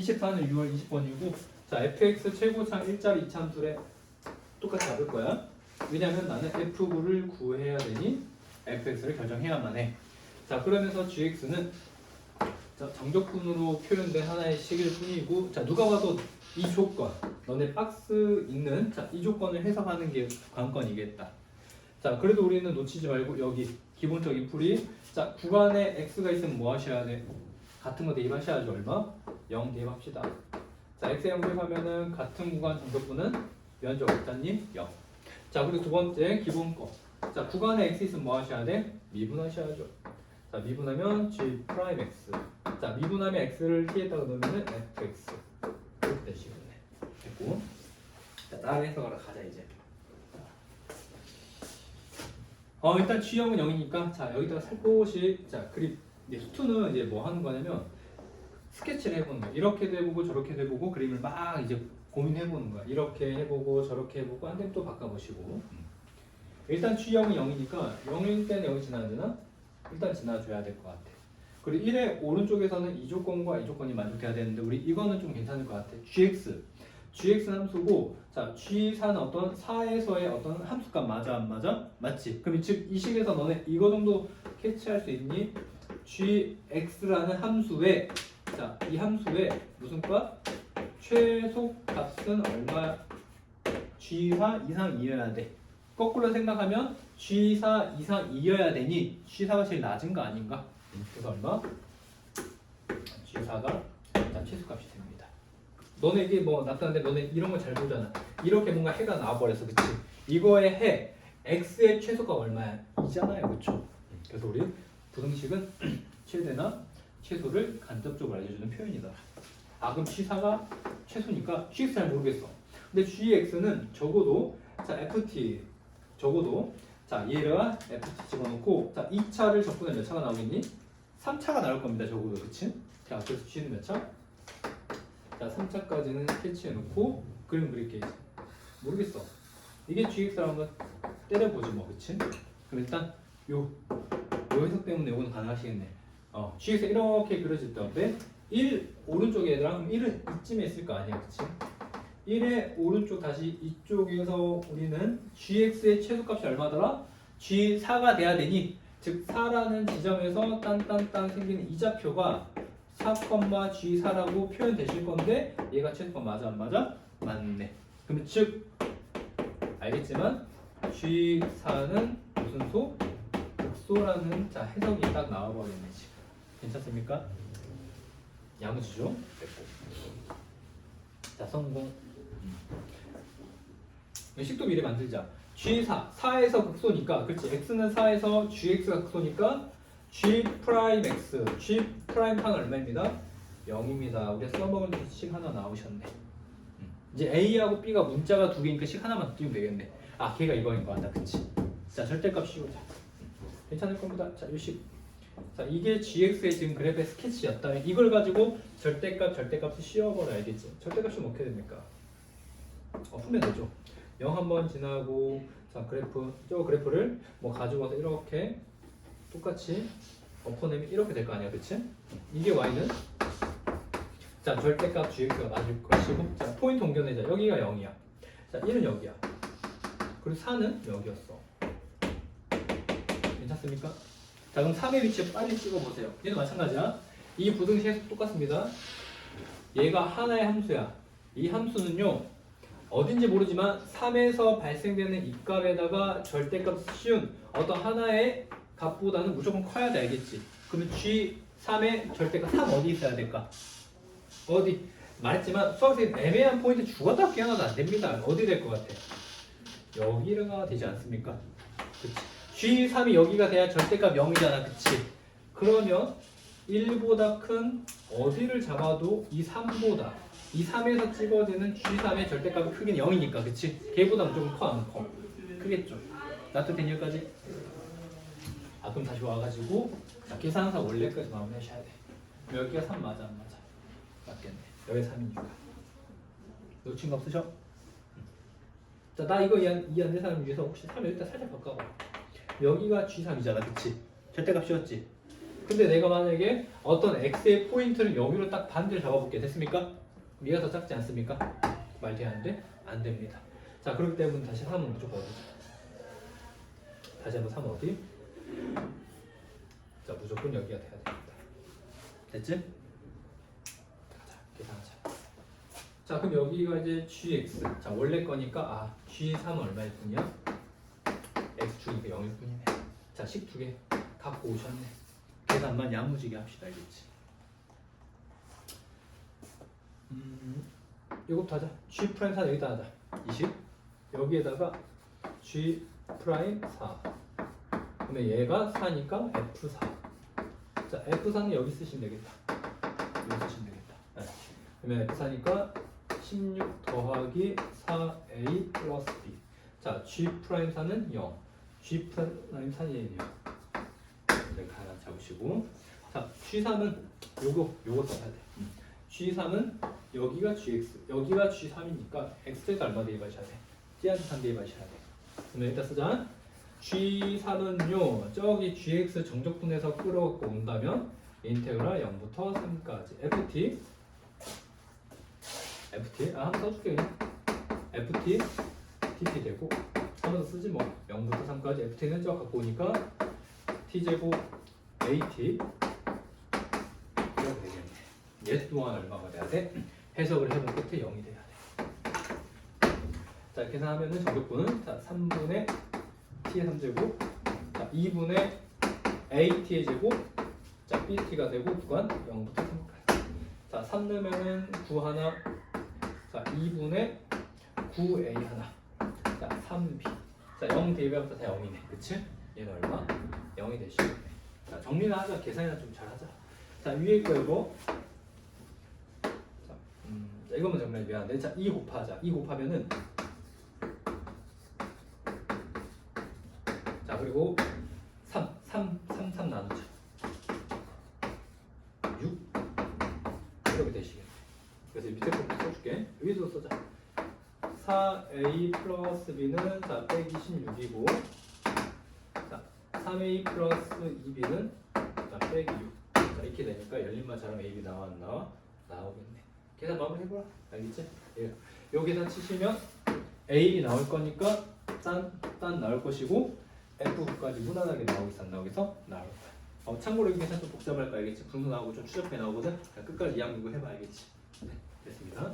24는 6월 20번이고 자 fx 최고상 1자리 이참술에 똑같이 잡을 거야. 왜냐면 나는 f9를 구해야 되니 fx를 결정해야만 해자 그러면서 gx는 자, 정적분으로 표현된 하나의 식일 뿐이고 자 누가 봐도 이 조건 너네 박스 있는 자, 이 조건을 해석하는 게 관건이겠다. 자 그래도 우리는 놓치지 말고 여기 기본적인 풀이 자 구간에 x가 있으면 뭐 하셔야 돼? 같은 거 대입하셔야죠 얼마 0 대입합시다 자 x에 0 대입하면은 같은 구간 정적분은 면적 일단님 0. 자 그리고 두 번째 기본 거. 자 구간에 x 있으면 뭐 하셔야 돼? 미분하셔야죠. 자 미분하면 g 프라임 x. 자 미분하면 x를 t에다가 넣으면은 fx. 이렇게 되시겠네. 됐고. 자 다른 해석하러 가자 이제. 어 일단 G형은 0이니까 자 여기다가 살포시 자 그립 이제 수투는 이제 뭐 하는 거냐면 스케치를 해보는 거야. 이렇게도 해보고 저렇게도 해보고 그림을 막 이제 고민해보는 거야. 이렇게 해보고 저렇게 해보고 안 되면 또 바꿔보시고. 일단 G형이 0이니까 0일 때는 여기 지나야 되나? 일단 지나줘야 될 것 같아. 그리고 1의 오른쪽에서는 이 조건과 이 조건이 만족돼야 되는데 우리 이거는 좀 괜찮을 것 같아. GX. GX 함수고 자 G4는 어떤 4에서의 어떤 함수값 맞아 안 맞아? 맞지? 그럼 즉 이 식에서 너네 이거 정도 캐치할 수 있니? GX라는 함수에 자, 이 함수의 무슨 값? 최소 값은 얼마? G4 이상이어야 돼. 거꾸로 생각하면 G4 이상이어야 되니 G4가 제일 낮은 거 아닌가? 그래서 얼마? G4가 일단 최소값이 됩니다. 너네 이게 뭐 나타나는데 너네 이런 걸 잘 보잖아. 이렇게 뭔가 해가 나와버려서 그치? 이거의 해 x의 최소가 얼마야? 이잖아요, 그렇죠? 그래서 우리 부등식은 최대나 최소를 간접적으로 알려주는 표현이다. 아 그럼 G4가 최소니까 GX 잘 모르겠어. 근데 GX는 적어도 자 FT 적어도 자 얘가 FT 집어넣고 자 2차를 적분해 몇 차가 나오겠니? 3차가 나올 겁니다. 적어도 그치? 자 그래서 G는 몇 차? 자 3차까지는 스케치해놓고 그림 그릴게. 모르겠어. 이게 GX라는 건 때려보지 뭐 그치? 그럼 일단 요, 요 해석 때문에 이거는 가능하시겠네. 어, G에서 이렇게 그려질 때인데 1 오른쪽에 얘들아 그럼 1은 이쯤에 있을 거 아니야 그치? 1의 오른쪽 다시 이쪽에서 우리는 gx의 최소값이 얼마더라? g4가 돼야 되니 즉 4라는 지점에서 딴딴딴 생기는 이좌표가 4,g4라고 표현되실 건데 얘가 최소값 맞아 안 맞아? 맞네 그러면 즉 알겠지만 g4는 무슨 소? 극소라는 자 해석이 딱 나와버리네 지금 괜찮습니까? 야무지죠? 됐고. 자 성공. 음. 식도 미래 만들자. G4 4에서 극소니까. 그렇지. X는 4에서 GX가 극소니까 G 프라임 X G 프라임 판 얼마입니다? 0입니다. 우리가 써먹은 식 하나 나오셨네. 음. 이제 A하고 B가 문자가 두 개니까 식 하나만 띄우면 되겠네. 아 걔가 이거인 거 같다. 그치. 자 절대값 씌우자. 괜찮을 겁니다. 자 요식 자 이게 gx의 지금 그래프의 스케치였다면 이걸 가지고 절대값 절대값을 씌워버려 알겠지? 절대값이 어떻게 됩니까? 어, 풀면 되죠. 0 한번 지나고 자 그래프 저 그래프를 뭐 가지고 와서 이렇게 똑같이 엎어내면 이렇게 될 거 아니야, 그치? 이게 y는 자 절대값 gx가 맞을 것이고 자 포인트 옮겨내자 여기가 0이야. 자 1은 여기야. 그리고 4는 여기였어. 괜찮습니까? 자 그럼 3의 위치 빨리 찍어보세요. 얘도 마찬가지야. 이 부등식 똑같습니다. 얘가 하나의 함수야. 이 함수는요. 어딘지 모르지만 3에서 발생되는 이 값에다가 절대값 씌운 어떤 하나의 값보다는 무조건 커야 돼 알겠지? 그러면 G3의 절대값 3 어디 있어야 될까? 어디? 말했지만 수학생 애매한 포인트 죽었다 깨어나도 안 됩니다. 어디 될 것 같아? 여기가 되지 않습니까? 그치? G3이 여기가 돼야 절대값 0이잖아. 그치? 그러면 1보다 큰 어디를 잡아도 이 3보다 이 3에서 찍어지는 G3의 절대값이 크긴 0이니까 그치? 걔보다 무조건 커 안 커? 크겠죠. 된 여기까지? 아 그럼 다시 와가지고 자, 계산사 원래까지 마무리하셔야 돼. 여기가 3 맞아 안 맞아? 맞겠네. 여기 3이니까. 놓친 거 없으셔? 자, 나 이거 이해 이해 안 되는 사람 위해서 혹시 3 여기다 살짝 바꿔봐. 여기가 G3이잖아, 그치? 절대값 씌웠지? 근데 내가 만약에 어떤 x의 포인트를 여기로 딱 반대로 잡아볼게 됐습니까? 얘가 더 작지 않습니까? 말 되는데 안 됩니다. 자 그렇기 때문에 다시 3은 무조건 어디죠? 다시 한번 3은 어디? 자 무조건 여기가 돼야 됩니다. 됐지? 가자 계산하자. 자 그럼 여기가 이제 gx. 자 원래 거니까 아 g3은 얼마일 뿐이야? 주니까 0일 뿐이네. 자식 두개 갖고 오셨네. 계산만 야무지게 합시다 알겠지? 음, 이거부터 하자. G 프라임 4 여기다 하자. 20. 여기에다가 G 프라임 4. 그러면 얘가 4니까 F4. 자, F4는 여기 쓰시면 되겠다. 여기 쓰시면 되겠다. 네. 그러면 F4니까 16 더하기 4A 플러스 B. 자, G 프라임 4는 0. G 프라임 4는 0. 이렇게 하나 잡으시고. 자, G3은 요거, 요거 써야 돼. G3은 여기가 GX, 여기가 G3이니까 X에서 얼마 대입하셔야 돼? G한테 3 대입하셔야 돼. 그러면 일단 쓰자. G3은요, 저기 GX 정적분에서 끌어갖고 온다면 인테그랄 0부터 3까지 FT FT 아 한번 써줄게 그냥 FT TT 되고 한번 더 쓰지 뭐 0부터 3까지 FT는 저 갖고 오니까 T제곱 AT 이렇게 되겠네. 얘 또한 얼마가 돼야 돼? 해석을 해본 끝에 0이 돼야 돼. 자, 계산하면 은 정적분은 자, 3분의 t의 3제곱, 자, 2분의 at의 제곱, 자, bt가 되고 구간 0부터 3까지. 자, 3 넣으면은 9 하나, 자, 2분의 9a 하나, 자, 3b. 자, 0 대입하면 다 0이네. 그치? 얘는 얼마? 0이 되시겠네. 자, 정리나 하자. 계산이나 좀 잘하자. 자, 위에 거 이거 자, 음, 자, 이거만 정말 미안한데 자, 2 곱하자. 2 곱하면은 자, 그리고 3, 3, 3, 3 나누자. 6 이렇게 되시겠네. 그래서 이 밑에 거 써줄게. 위에도 써자. 4a 플러스 b는 자, 빼기 16이고 자, 3a 플러스 2b는 자, 빼기 6. 자, 이렇게 되니까 AB 나와 안 나와? 나오겠네. 계산 마무리 해보라. 알겠지? 예. 요 계산 치시면 AB 나올 거니까 딴, 딴 나올 것이고 F까지 무난하게 나오겠어 안 나오겠어? 나올 거야. 어, 참고로 이 계산 좀 복잡할 거 알겠지? 분수 나오고 좀 추적해 나오거든? 끝까지 이항 이거 해봐 알겠지? 네, 됐습니다.